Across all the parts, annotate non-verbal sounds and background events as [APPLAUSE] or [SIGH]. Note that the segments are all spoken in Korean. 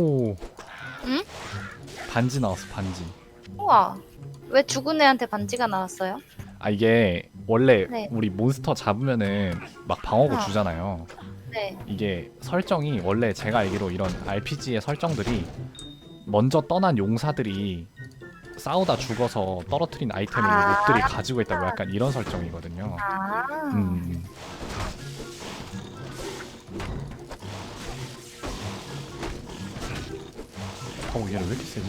오. 응? 반지 나왔어 반지. 우와. 왜 죽은 애한테 반지가 나왔어요? 아 이게 원래 네. 우리 몬스터 잡으면은 막 방어구 어. 주잖아요. 네. 이게 설정이 원래 제가 알기로 이런 RPG의 설정들이 먼저 떠난 용사들이 싸우다 죽어서 떨어뜨린 아이템을 이 아. 몹들이 가지고 있다고 약간 이런 설정이거든요. 아. 음. 어 얘는 왜 이렇게 세지?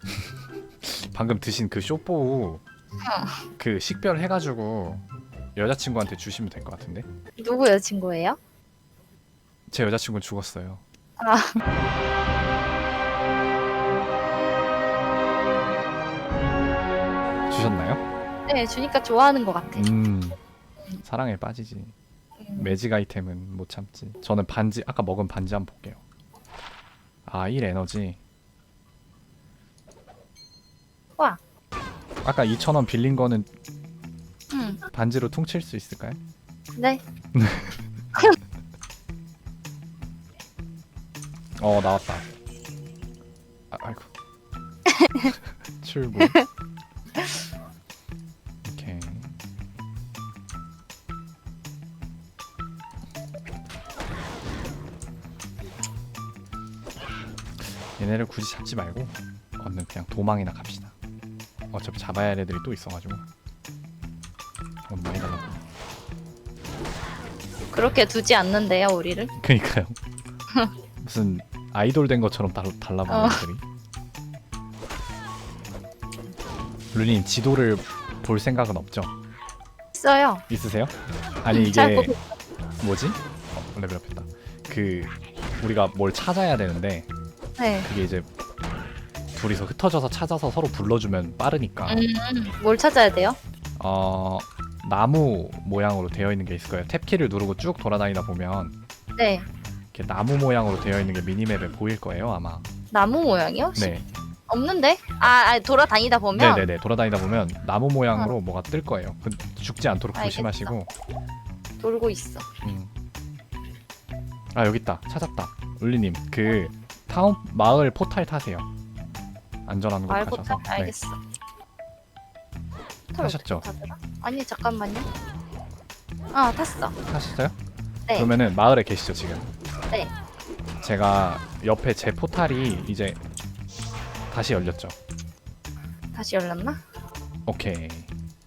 [LAUGHS] 방금 드신 그 쇼포우 그 식별 해가지고 여자친구한테 주시면 될 것 같은데 누구 여자친구예요? 제 여자친구는 죽었어요 아. 주셨나요? 네, 주니까 좋아하는 것 같아. 음 사랑에 빠지지 음. 매직 아이템은 못 참지 저는 반지 아까 먹은 반지 한번 볼게요 아 1 에너지 와. 아까 2,000원 빌린 거는 음. 반지로 퉁칠 수 있을까요? 네. [LAUGHS] 어 나왔다 아, 아이고 [LAUGHS] 출구 얘네를 굳이 잡지 말고 얼른 그냥 도망이나 갑시다 어차피 잡아야 할 애들이 또 있어가지고 돈 많이 달라고 그렇게 두지 않는데요, 우리를. 그니까요. [LAUGHS] 무슨 아이돌 된 것처럼 달, 달라보는 어. 애들이. 루님 지도를 볼 생각은 없죠? 있어요. 있으세요? 아니 잘 이게 뭐지? 어, 레벨업했다. 그 우리가 뭘 찾아야 되는데 네. 그게 이제 둘이서 흩어져서 찾아서 서로 불러주면 빠르니까 음, 뭘 찾아야 돼요? 어 나무 모양으로 되어 있는 게 있을 거예요. 탭키를 누르고 쭉 돌아다니다 보면 네. 이렇게 나무 모양으로 되어 있는 게 미니맵에 보일 거예요 아마. 나무 모양이요? 혹시 네. 없는데? 아, 아, 돌아다니다 보면 네네네 돌아다니다 보면 나무 모양으로 뭐가 뜰 거예요. 그 죽지 않도록 알겠어. 조심하시고. 돌고 있어. 음. 아 여기 있다 찾았다. 울리님 그 타운 마을 포탈 타세요. 안전한 곳 말고 가셔서. 타. 알겠어. 털? 어떻게 타더라? 아니, 잠깐만요. 아, 탔어. 네. 타셨어요? 네. 그러면은 마을에 계시죠 지금? 네. 제가 옆에 제 포탈이 이제 다시 열렸죠. 다시 열렸나? 오케이.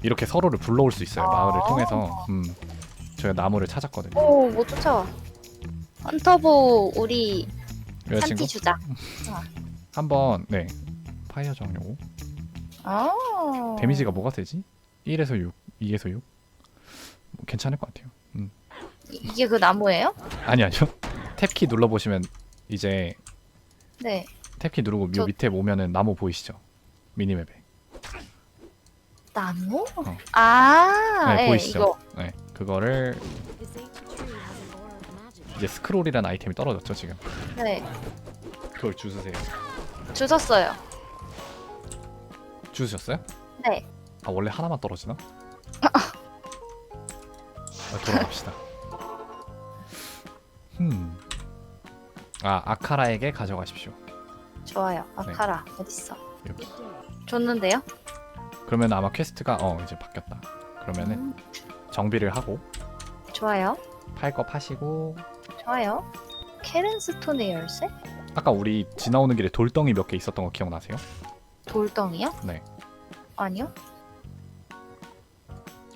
이렇게 서로를 불러올 수 있어요. 마을을 아. 통해서. 음. 저희가 나무를 찾았거든요. 오, 못 쫓아와. 헌터보 우리 여자친구 산티 주자. 한번 네 파이어 정령 아. 데미지가 뭐가 되지? 1에서 6, 2에서 6? 뭐 괜찮을 것 같아요. 음. 이- 이게 그 나무예요? 아니 아니요. [LAUGHS] 탭키 눌러 보시면 이제 네. 탭키 누르고 요 저- 밑에 보면은 나무 보이시죠? 미니맵에. 나무? 어. 아, 네, 네, 보이시죠? 이거. 네. 그거를 이제 스크롤이라는 아이템이 떨어졌죠, 지금. 네. 그걸 주세요. 주웠어요. 주셨어요? 네. 아, 원래 하나만 떨어지나? [LAUGHS] 아, 돌아갑시다. 음. 아, 아카라에게 가져가십시오. 좋아요. 아카라 어딨어? 여기. 줬는데요? 그러면 아마 퀘스트가 어 이제 바뀌었다. 그러면은 음, 정비를 하고 좋아요. 팔 거 파시고 좋아요. 케른스톤의 열쇠? 아까 우리 지나오는 길에 돌덩이 몇 개 있었던 거 기억나세요? 돌덩이요? 네. 아니요.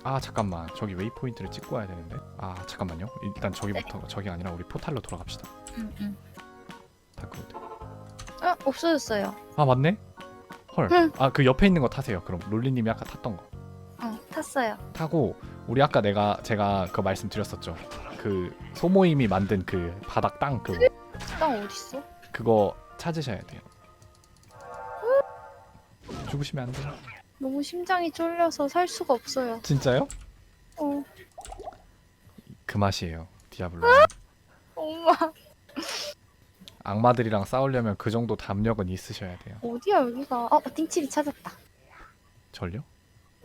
아 잠깐만 저기 웨이포인트를 찍고 와야 되는데 아 잠깐만요 일단 저기부터 저기 아니라 우리 포탈로 돌아갑시다 음, 음. 다크우드 아, 없어졌어요. 아 맞네 응. 헐아 그 옆에 있는 거 타세요 그럼 롤리님이 아까 탔던 거 응, 탔어요. 타고 우리 아까 내가 제가 그 말씀드렸었죠 그 소모임이 만든 그 바닥 땅 그거 땅 어딨어? 그거 찾으셔야 돼요 죽으시면 안 돼요 너무 심장이 쫄려서 살 수가 없어요. 진짜요? 어, 그 맛이에요 디아블로 엄마. 악마들이랑 싸우려면 그 정도 담력은 있으셔야 돼요 어디야, 여기가? 어, 띵치비 찾았다. 절요?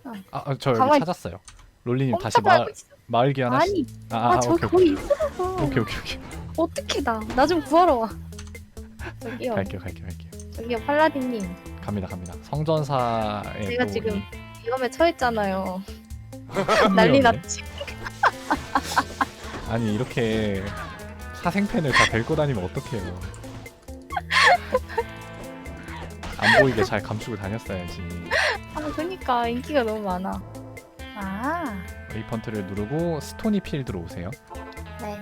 아, 아, 저 여기 가만히- 찾았어요. 롤리님 다시 꼼짝하고 마을 있어. 마을 기 하나씩. 아니, 아, 아, 아, 저 오케이, 거기 오케이. 있어. 오케이, 오케이, 오케이. 어떻게 나? 나 좀 구하러 와. 저기요, 갈게요, 갈게요, 갈게요. 저기요, 팔라딘님. 갑니다, 갑니다. 성전사에 제가 또 지금 우리 위험에 처했잖아요. 한 [LAUGHS] 난리 명이네. 났지. [LAUGHS] 아니 이렇게 사생팬을 다 데리고 다니면 어떡해요. 안 보이게 잘 감추고 다녔어야지. 아, 그니까 인기가 너무 많아. 아, 웨이펀트를 누르고 스토니 필드로 오세요. 네.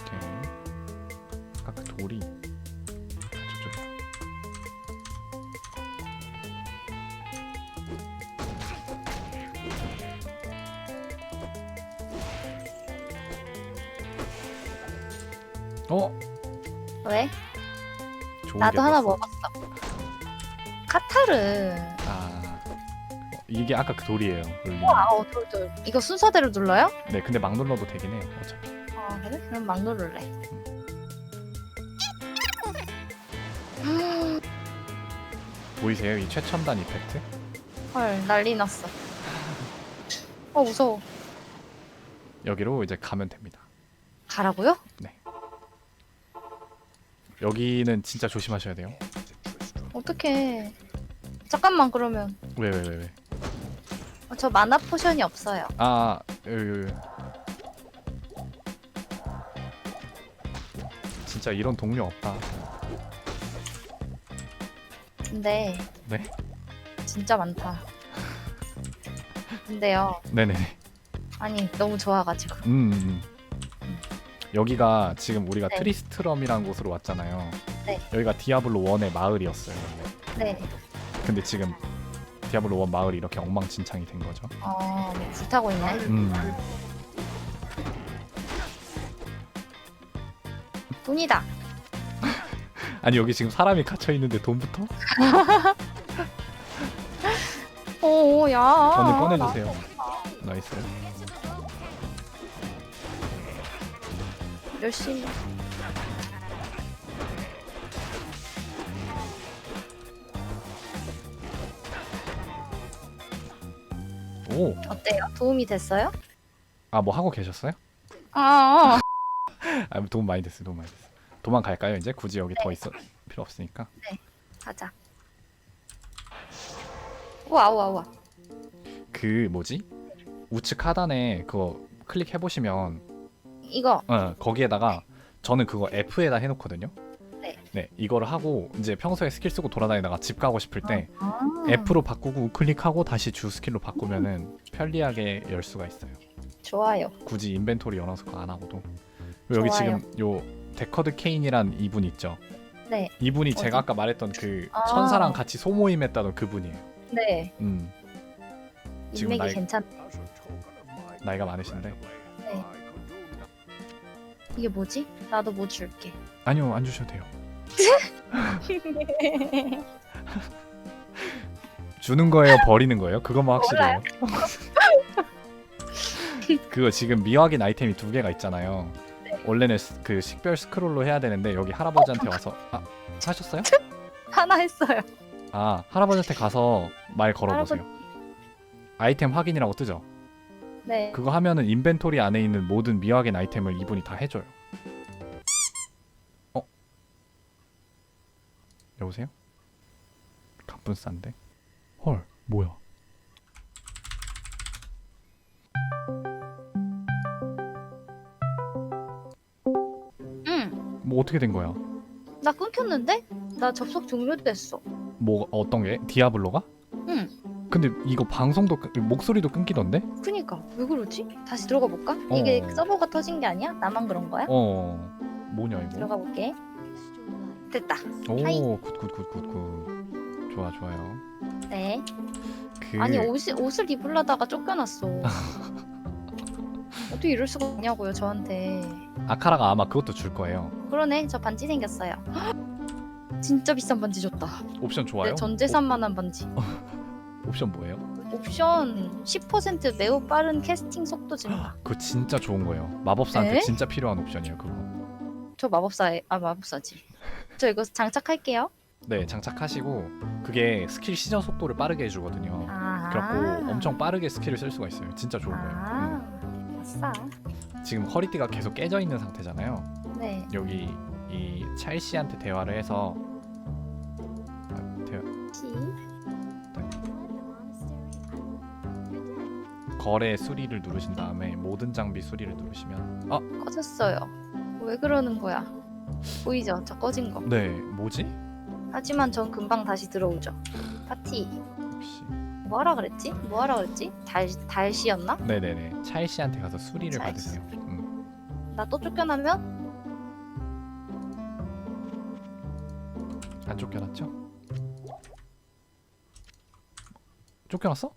오케이. 아까 그 돌이 저쪽. 어? 왜? 좋은 나도 게 하나 떴어. 먹었어. 카타르. 아 어, 이게 아까 그 돌이에요. 롤리. 와, 어, 돌, 돌. 이거 순서대로 눌러요? 네, 근데 막 눌러도 되긴 해요. 어차피. 아, 그래? 그럼 막 누를래. 보이세요? 이 최첨단 이펙트? 헐, 난리 났어. 어, 무서워. 여기로 이제 가면 됩니다. 가라고요? 여기는 진짜 조심하셔야 돼요. 어떡해. 잠깐만, 그러면. 왜 왜 왜 왜? 어, 저 마나 포션이 없어요. 아, 여기, 여기. 진짜 이런 동료 없다. 근데. 네. 진짜 많다. 근데요. 네네. 아니, 너무 좋아가지고. 음, 음. 여기가 지금 우리가 네. 트리스트럼이라는 곳으로 왔잖아요. 네. 여기가 디아블로 1의 마을이었어요. 원래. 네. 근데 지금 디아블로 1 마을이 이렇게 엉망진창이 된 거죠. 어, 불타고 있네. 음. 돈이다. [LAUGHS] 아니 여기 지금 사람이 갇혀 있는데 돈부터? [LAUGHS] 오, 야. 돈을 꺼내주세요. 나이스. 열심히. 오, 어때요? 도움이 됐어요? 아 뭐 하고 계셨어요? 아, [LAUGHS] 아 도움 많이 됐어요. 도움 많이 됐어요. 도망갈까요? 이제 굳이 여기 더 네. 있어 필요 없으니까. 가자. 우와, 우와, 우와. 그 뭐지? 우측 하단에 그거 클릭해 보시면 이거. 어, 거기에다가 저는 그거 F에다 해놓거든요. 네. 네, 이거를 하고 이제 평소에 스킬 쓰고 돌아다니다가 집 가고 싶을 때 아. F로 바꾸고 우클릭하고 다시 주 스킬로 바꾸면은 편리하게 열 수가 있어요. 좋아요. 굳이 인벤토리 열어서 그거 안 하고도. 그리고 여기 좋아요. 지금 요 데커드 케인이란 이분 있죠. 네. 이분이? 제가 아까 말했던 그 아. 천사랑 같이 소모임했다던 그분이에요. 네. 음, 지금 인맥이 나이- 괜찮. 나이가 많으신데. 네. 이게 뭐지? 나도 뭐 줄게. 아니요, 안 주셔도 돼요. [LAUGHS] 주는 거예요, 버리는 거예요? 그거만 확실해요. [LAUGHS] 그거 지금 미확인 아이템이 두 개가 있잖아요. 네. 원래는 스- 그 식별 스크롤로 해야 되는데 여기 할아버지한테 와서 아 하셨어요? 하나 했어요. 아 할아버지한테 가서 말 걸어보세요. 아이템 확인이라고 뜨죠. 네. 그거 하면은 인벤토리 안에 있는 모든 미확인 아이템을 이분이 다 해줘요. 여보세요? 갑분싼데? 헐 뭐야? 응. 뭐 어떻게 된 거야? 나 끊겼는데? 나 접속 종료됐어. 뭐 어떤 게? 디아블로가? 응. 근데 이거 방송도 끊- 목소리도 끊기던데? 그니까 왜 그러지? 다시 들어가 볼까? 이게 어. 서버가 터진 게 아니야? 나만 그런 거야? 어 뭐냐 이거? 들어가 볼게. 됐다. 하이. 오 굿굿굿굿굿 좋아 좋아요. 네. 그 아니 옷을 옷을 입으려다가 쫓겨났어. [LAUGHS] 어떻게 이럴 수가 있냐고요 저한테. 아카라가 아마 그것도 줄 거예요. 그러네 저 반지 생겼어요. [GASPS] 진짜 비싼 반지 줬다. 옵션 좋아요? 내 전 재산만한 반지. 오, [LAUGHS] 옵션 뭐예요? 옵션 10% 매우 빠른 캐스팅 속도 증가. [GASPS] 그거 진짜 좋은 거예요. 마법사한테 네? 진짜 필요한 옵션이에요. 그거. 저 마법사에 아 마법사지. 저 이거 장착할게요. 네 장착하시고 그게 스킬 시전 속도를 빠르게 해주거든요. 아 아. 그래갖고 엄청 빠르게 스킬을 쓸 수가 있어요. 진짜 좋은 거예요. 아, 아싸. 음. 지금 허리띠가 계속 깨져 있는 상태잖아요. 네. 여기 이 찰씨한테 대화를 해서 아, 대화, 시. 거래 수리를 누르신 다음에 모든 장비 수리를 누르시면 아, 꺼졌어요. 왜 그러는 거야? 보이죠? 저 꺼진 거. 네, 뭐지? 하지만 전 금방 다시 들어오죠. 파티. 혹시 뭐 하라 그랬지? 뭐 하라 그랬지? 달 달시였나? 네네네 찰씨한테 가서 수리를 찰씨. 받으세요. 음. 나 또 쫓겨나면 안 쫓겨났죠? 쫓겨났어?